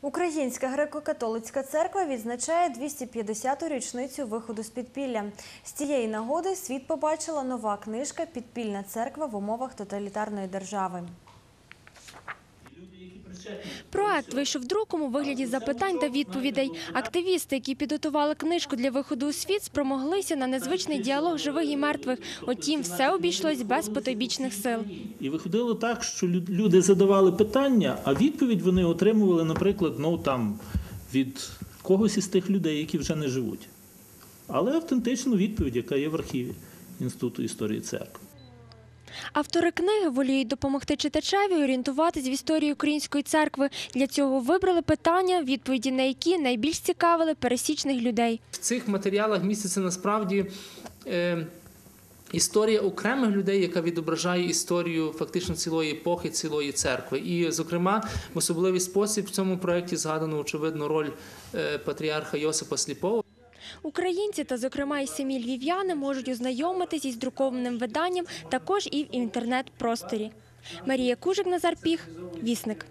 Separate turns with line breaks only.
Українська греко-католицька церква відзначає 250-ту річницю виходу з підпілля. З цієї нагоди світ побачила нова книжка Підпільна церква в умовах тоталітарної держави.
Проект вийшов друком у вигляді запитань та відповідей. Активісти, які підготували книжку для виходу у світ, спромоглися на незвичний діалог живих і мертвих. Утім, все обійшлось без потойбічних сил.
І виходило так, що люди задавали питання, а відповідь вони отримували, наприклад, ну там від когось із тих людей, які вже не живуть. Але автентичну відповідь, яка є в архіві Інституту історії церкви.
Автори книги воліють допомогти читачеві орієнтуватись в історії української церкви. Для цього вибрали питання, відповіді на які найбільш цікавили пересічних людей.
В цих матеріалах міститься насправді е, історія окремих людей, яка відображає історію фактично цілої епохи, цілої церкви. І, зокрема, в особливий спосіб в цьому проєкті згадано очевидно роль е, патріарха Йосипа Сліпого.
Українці та, зокрема, і самі львів'яни можуть ознайомитись із друкованим виданням також і в інтернет-просторі. Марія Кужик, Назар Піх, Вісник.